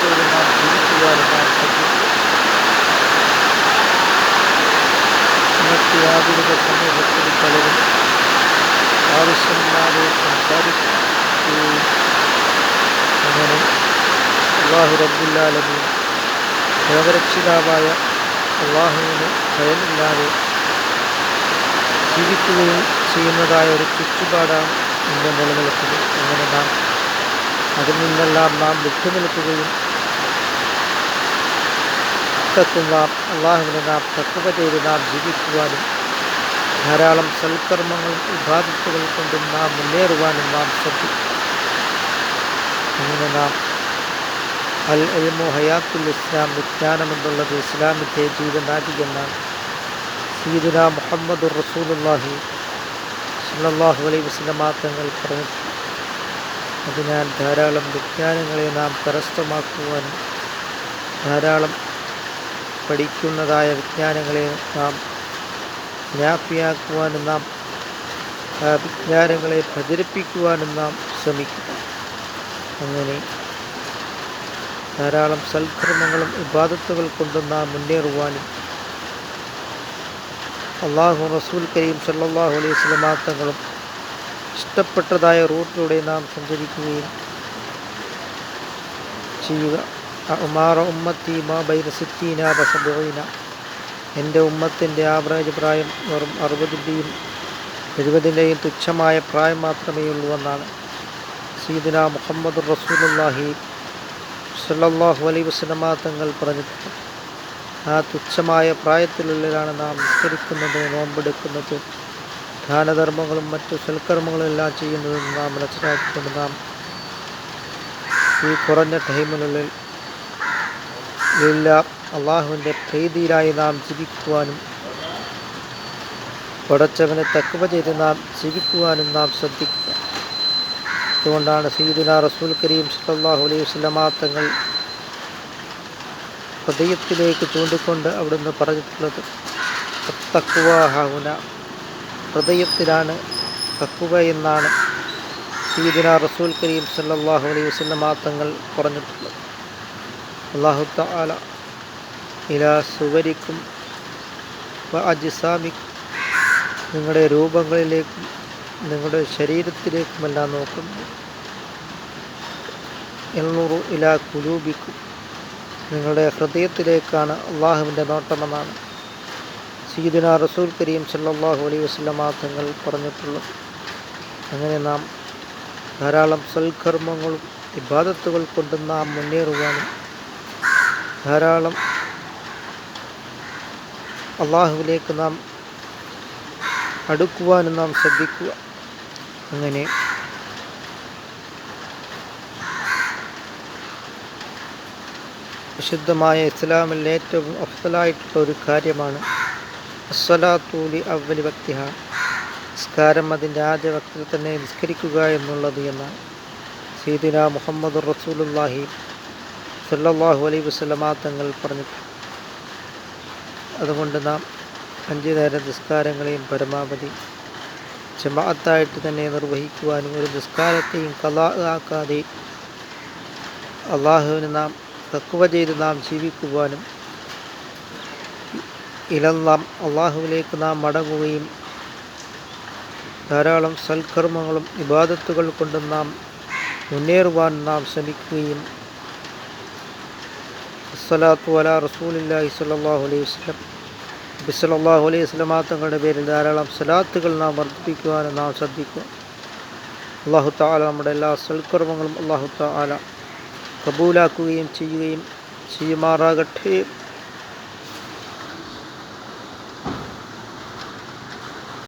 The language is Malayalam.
ചെയ്തിരുന്നാൽ അള്ളാഹുവിന് ഭയമില്ലാതെ ജീവിക്കുകയും ചെയ്യുന്നതായ ഒരു ചുറ്റുപാടാണ് ഇന്ന് നിലനിൽക്കുന്നത് അങ്ങനെ നാം അതിൽ നിന്നെല്ലാം നാം വിട്ടുനിൽക്കുകയും തക്കും നാം അള്ളാഹുവിനെ നാം തക്കുവ ചെയ്ത് നാം ജീവിക്കുവാനും ധാരാളം സൽക്കർമ്മങ്ങളും വിഭാഗത്തുകൾ കൊണ്ടും നാം മുന്നേറുവാനും നാം ശ്രദ്ധിക്കും. അങ്ങനെ നാം അൽ എൽമു ഹയാത്തുൽ ഇസ്ലാം വിജ്ഞാനമെന്നുള്ളത് ഇസ്ലാമിന്റെ ജീവനാടി എന്നാണ് സീദുന മുഹമ്മദ് റസൂലുല്ലാഹി സല്ലല്ലാഹു അലൈ വസ്ലമാങ്ങൾ പറഞ്ഞു. അതിനാൽ ധാരാളം വിജ്ഞാനങ്ങളെ നാം കരസ്ഥമാക്കുവാനും ധാരാളം പഠിക്കുന്നതായ വിജ്ഞാനങ്ങളെ നാം വ്യാപ്തിയാക്കുവാനും നാം വിജ്ഞാനങ്ങളെ പ്രചരിപ്പിക്കുവാനും നാം ശ്രമിക്കുക. അങ്ങനെ ധാരാളം സൽക്രമങ്ങളും ഇബാദത്തുകൾ കൊണ്ടും നാം മുന്നേറുവാനും അള്ളാഹു റസൂൽ കരീം സല്ലാഹു അലൈഹി വസല്ലമ തങ്ങളും ഇഷ്ടപ്പെട്ടതായ റൂട്ടിലൂടെ നാം സഞ്ചരിക്കുകയും ചെയ്യുക. ഉമാറ ഉമ്മത്തി മാ ബൈന സിത്തീന ബസബീന എന്റെ ഉമ്മത്തിന്റെ ആവറേജ് പ്രായം വെറും അറുപതിന്റെയും എഴുപതിന്റെയും തുച്ഛമായ പ്രായം മാത്രമേ ഉള്ളൂ എന്നാണ്. സീദിന മുഹമ്മദ് റസൂലുല്ലാഹി സല്ലല്ലാഹു അലൈഹി വസല്ലമ തങ്ങൾ പറഞ്ഞിട്ടുണ്ട്. ആ തുച്ഛമായ പ്രായത്തിലുള്ളിലാണ് നാം നിസ്കരിക്കുന്നത് നോമ്പെടുക്കുന്നത് ദാനധർമ്മങ്ങളും മറ്റു സൽക്കർമ്മങ്ങളും എല്ലാം ചെയ്യുന്നതെന്ന് നാം മനസ്സിലാക്കിക്കൊണ്ട് നാം ഈ കുറഞ്ഞ ടൈമിനുള്ളിൽ എല്ലാം അള്ളാഹുവിന്റെ പ്രീതിയിലായി നാം ജീവിക്കുവാനും പടച്ചവനെ തക്കവ ചെയ്ത് നാം ജീവിക്കുവാനും നാം ശ്രദ്ധിക്കുക. അതുകൊണ്ടാണ് സീദുന റസൂൽ കരീം സല്ലാഹു അലൈഹി വസല്ലമ തങ്ങൾ ഹൃദയത്തിലേക്ക് ചൂണ്ടിക്കൊണ്ട് അവിടുന്ന് പറഞ്ഞിട്ടുള്ളത് തക്കുവാഹുന ഹൃദയത്തിലാണ് തക്കുവ എന്നാണ് സീദുന റസൂൽ കരീം സല്ലാഹു അലൈഹി വസല്ലമ തങ്ങൾ പറഞ്ഞിട്ടുള്ളത്. അള്ളാഹു താല ഇലാ സുവരിക്കും അജിസാമിക്കും നിങ്ങളുടെ രൂപങ്ങളിലേക്കും നിങ്ങളുടെ ശരീരത്തിലേക്കുമെല്ലാം നോക്കുന്നു. എണ്ണൂറു ഇലാ കുലൂബിക്കും നിങ്ങളുടെ ഹൃദയത്തിലേക്കാണ് അള്ളാഹുവിന്റെ നോട്ടമെന്നാണ് സീദിന റസൂൽ കരീം സല്ലാഹു അലൈ വസല്ലമ തങ്ങൾ പറഞ്ഞിട്ടുള്ളത്. അങ്ങനെ നാം ധാരാളം സൽകർമ്മങ്ങളും ഇബാദത്തുകൾ കൊണ്ട് നാം മുന്നേറുവാനും ധാരാളം അള്ളാഹുവിലേക്ക് നാം അടുക്കുവാനും നാം ശ്രദ്ധിക്കുക. അങ്ങനെ വിശുദ്ധമായ ഇസ്ലാമിൽ ഏറ്റവും അഫ്സലായിട്ടുള്ള ഒരു കാര്യമാണ് അസ്വലാത്തൂലി അവലി ഭക്തിഹ നിസ്കാരം അതിന്റെ ആദ്യ ഭക്തിയിൽ തന്നെ നിസ്കരിക്കുക എന്നുള്ളത് എന്നാണ്. സീദിന മുഹമ്മദ് റസൂലുല്ലാഹി സല്ലല്ലാഹു അലൈഹി വസ്ലമ തങ്ങൾ പറഞ്ഞു. അതുകൊണ്ട് നാം അഞ്ച് നേരം നിസ്കാരങ്ങളെയും പരമാവധി ജമാഅത്തായിട്ട് തന്നെ നിർവഹിക്കുവാനും ഒരു നിസ്കാരത്തെയും കലാ ആക്കാതെ അള്ളാഹുവിന് നാം തക്കുവ ചെയ്ത് നാം ജീവിക്കുവാനും ഇലന്നാം അള്ളാഹുവിലേക്ക് നാം മടങ്ങുകയും ധാരാളം സൽക്കർമ്മങ്ങളും ഇബാദത്തുകൾ കൊണ്ടും നാം മുന്നേറുവാൻ നാം ശ്രമിക്കുകയും അസ്സലാത്തു വല റസൂലില്ലാഹി സ്വല്ലല്ലാഹു അലൈഹി വസല്ലം. നബി സല്ലല്ലാഹു അലൈഹി വസ്ലമാ തങ്ങളുടെ പേരിൽ ധാരാളം സലാത്തുകൾ നാം വർദ്ധിപ്പിക്കുവാനും നാം ശ്രദ്ധിക്കുക അള്ളാഹു താല നമ്മുടെ എല്ലാ സൽക്കർമ്മങ്ങളും അള്ളാഹു താല കബൂലാക്കുകയും ചെയ്യുകയും ചെയ്യുമാറാകട്ടെ.